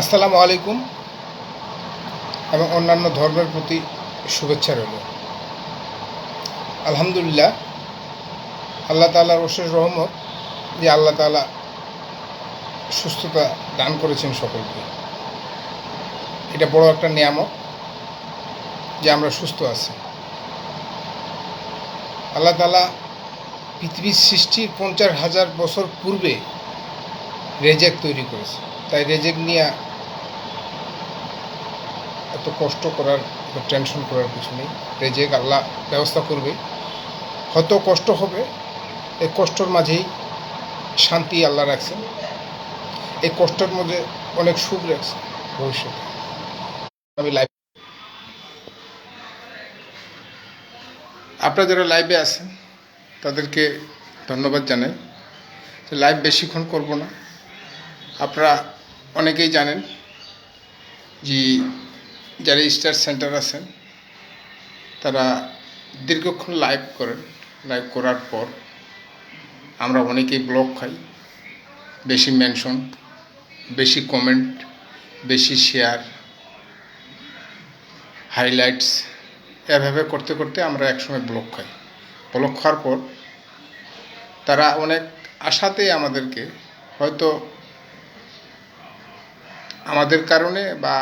আসসালামু আলাইকুম এবং অন্যান্য ধর্মের প্রতি শুভেচ্ছা রইল। আলহামদুলিল্লাহ, আল্লাহ তালার অশেষ রহমত যে আল্লাহ তালা সুস্থতা দান করেছেন সকলকে। এটা বড় একটা নিয়ামক যে আমরা সুস্থ আছি। আল্লাহ তালা পৃথিবীর সৃষ্টির পঞ্চাশ হাজার বছর পূর্বে রেজেক তৈরি করেছে। তাই রেজেক নিয়ে এত কষ্ট করার বা টেনশন করার কিছু নেই। রেজেক আল্লাহ ব্যবস্থা করবে। হয়তো কষ্ট হবে, এই কষ্টর মাঝেই শান্তি আল্লাহ রাখছেন। এই কষ্টের মধ্যে অনেক সুখ রাখছে ভবিষ্যতে। আমি লাইভ আপনারা যারা লাইভে আছেন, তাদেরকে ধন্যবাদ জানাই। লাইভ বেশিক্ষণ করব না। আপনারা অনেকেই জানেন যে যারা স্টার সেন্টার আছেন, তারা দীর্ঘক্ষণ লাইভ করেন। লাইভ করার পর আমরা অনেকেই ব্লগ খাই, বেশি মেনশন, বেশি কমেন্ট, বেশি শেয়ার, হাইলাইটস, এভাবে করতে করতে আমরা একসময় ব্লক খাই। ব্লক খাওয়ার পর তারা অনেক আশাতেই আমাদেরকে হয়তো আমাদের কারণে বা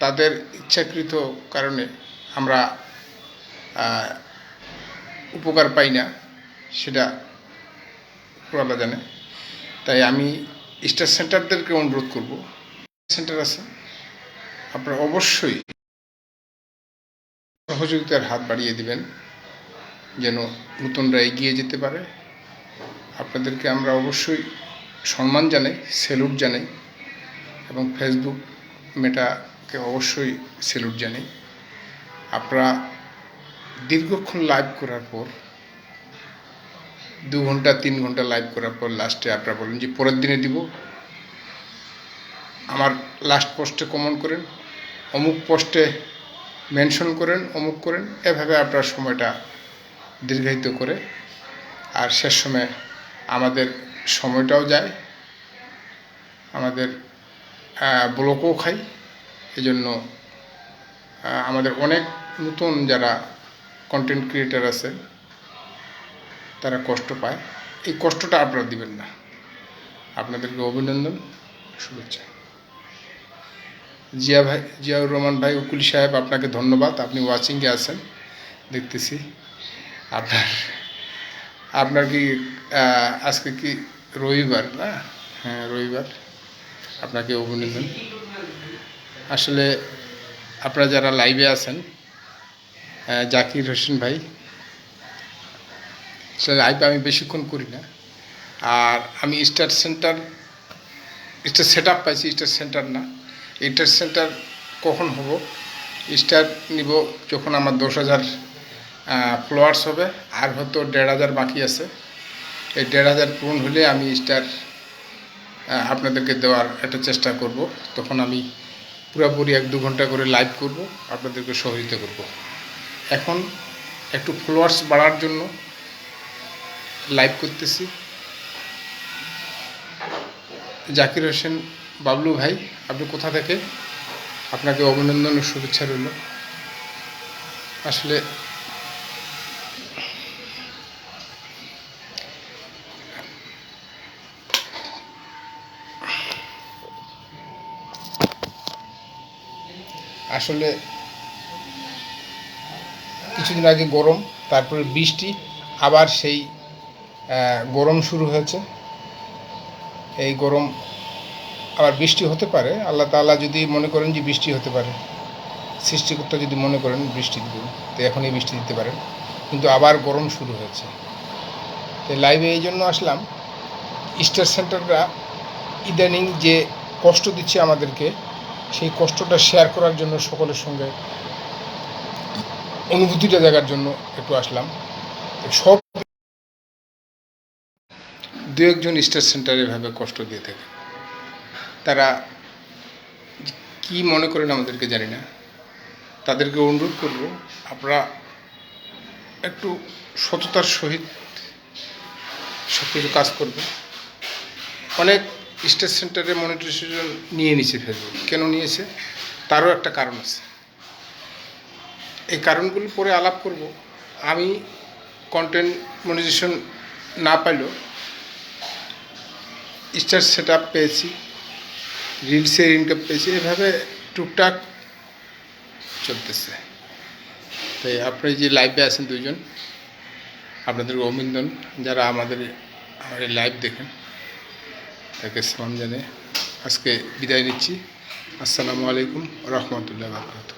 তাদের ইচ্ছাকৃত কারণে আমরা উপকার পাই না, সেটা উপরওয়ালা জানে। তাই আমি স্টার সেন্টারদেরকে অনুরোধ করব। সেন্টার আছে। আপনারা অবশ্যই সহযোগিতার হাত বাড়িয়ে দিবেন, যেন নতুনরা এগিয়ে যেতে পারে। আপনাদেরকে আমরা অবশ্যই সম্মান জানাই স্যালুট জানাই। এবং ফেসবুক মেটাকে অবশ্যই স্যালুট জানাই। আপনারা দীর্ঘক্ষণ লাইভ করার পর, দু ঘণ্টা, তিন ঘণ্টা লাইভ করার পর লাস্টে আপনারা বলেন যে পরের দিনে দিব। আমার লাস্ট পোস্টে কমেন্ট করেন, অমুক পোস্টে মেনশন করেন, অমুক করেন, এভাবে আপনার সময়টা দীর্ঘায়িত করে, আর শেষ সময় আমাদের সময়টাও যায়, আমাদের ব্লকও খাই। এজন্য আমাদের অনেক নতুন যারা কন্টেন্ট ক্রিয়েটার আছে, তারা কষ্ট পায়। এই কষ্টটা আপনারা দিবেন না। আপনাদেরকে অভিনন্দন, শুভেচ্ছা। জিয়া ভাই, জিয়াউর রহমান ভাই, উকুলি সাহেব, আপনাকে ধন্যবাদ। আপনি ওয়াচিংয়ে আছেন, দেখতেছি। আপনার আপনার কি আজকে কি রবিবার? না? হ্যাঁ রবিবার। আপনাকে অভিনন্দন। আসলে আপনারা যারা লাইভে আছেন জাকির হোসেন ভাই, আসলে লাইভ আমি বেশিক্ষণ করি না। আর আমি star centre star set up পাইছি স্টার সেন্টার না। স্টার সেন্টার কখন হব? স্টার নিব যখন আমার দশ হাজার ফলোয়ার্স হবে, আর হয়তো দেড় হাজার বাকি আছে। এই দেড় হাজার পূরণ হলে আমি স্টার আপনাদেরকে দেওয়ার একটা চেষ্টা করব। তখন আমি পুরোপুরি এক দু ঘণ্টা করে লাইভ করব, আপনাদেরকে সহযোগিতা করব। এখন একটু ফলোয়ার্স বাড়ার জন্য লাইভ করতেছি। জাকির হোসেন বাবলু ভাই, আপনি কোথা থেকে? আপনাকে অভিনন্দন ও শুভেচ্ছা রইল। আসলে আসলে কিছুদিন আগে গরম, তারপরে বৃষ্টি, আবার সেই গরম শুরু হয়েছে। এই গরম আবার বৃষ্টি হতে পারে। আল্লাহ তাআলা যদি মনে করেন যে বৃষ্টি হতে পারে, সৃষ্টিকর্তা যদি মনে করেন বৃষ্টি দিবেন তো এখনই বৃষ্টি দিতে পারেন। কিন্তু আবার গরম শুরু হয়েছে। তো লাইভে এই জন্য আসলাম। স্টার সেন্টাররা ইদানিং যে কষ্ট দিচ্ছে আমাদেরকে সেই কষ্টটা শেয়ার করার জন্য সকলের সঙ্গে অনুভূতিটা দেখার জন্য একটু আসলাম। সব দু একজন স্টার সেন্টার এভাবে কষ্ট দিয়ে থাকে। তারা কি মনে করেন আমাদেরকে জানি না। তাদেরকে অনুরোধ করব, আপনারা একটু সততার সহিত সব কিছু কাজ করবে অনেক স্টার সেন্টারে মনিটাইজেশন নিয়ে নিছে ফেসবুক কেন নিয়েছে? তারও একটা কারণ আছে। এই কারণগুলি পরে আলাপ করব। আমি কন্টেন্ট মনিটাইজেশন না পাইলেও স্টার সেট আপ পেয়েছি রিলসের ইনকাম পেয়েছি, এভাবে টুকটাক চলতেছে। তাই আপনি যে লাইভে আছেন দুজন আপনাদের অভিনন্দন। যারা আমাদের আমার এই লাইভ দেখেন তাকে সালাম জানিয়ে আজকে বিদায় নিচ্ছি। আসসালামু আলাইকুম রহমতুল্লাহ বারকাতুহ।